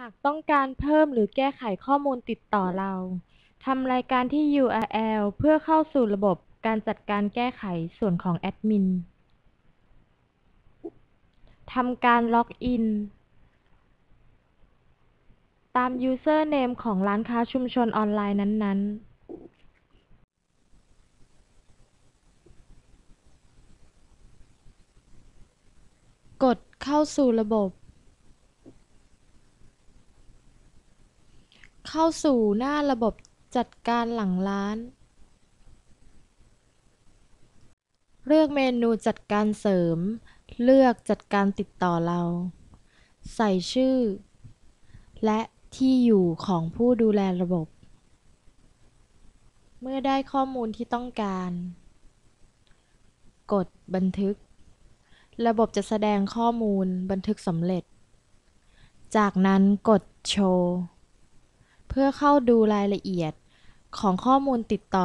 หากต้องการเพิ่มหรือแก้ไขข้อมูลติดต่อเรา ทำรายการที่ URL เพื่อเข้าสู่ระบบการจัดการแก้ไขส่วนของแอดมิน ทำการล็อกอิน ตามยูเซอร์เนมของร้านค้าชุมชนออนไลน์นั้นๆกดเข้าสู่ระบบ เข้าสู่หน้าระบบจัดการหลังร้าน เลือกเมนูจัดการเสริม เลือกจัดการติดต่อเรา ใส่ชื่อ และที่อยู่ของผู้ดูแลระบบ เมื่อได้ข้อมูลที่ต้องการ กดบันทึก ระบบจะแสดงข้อมูลบันทึกสำเร็จ จากนั้นกดโชว์ เพื่อเข้าดูรายละเอียดของข้อมูลติดต่อ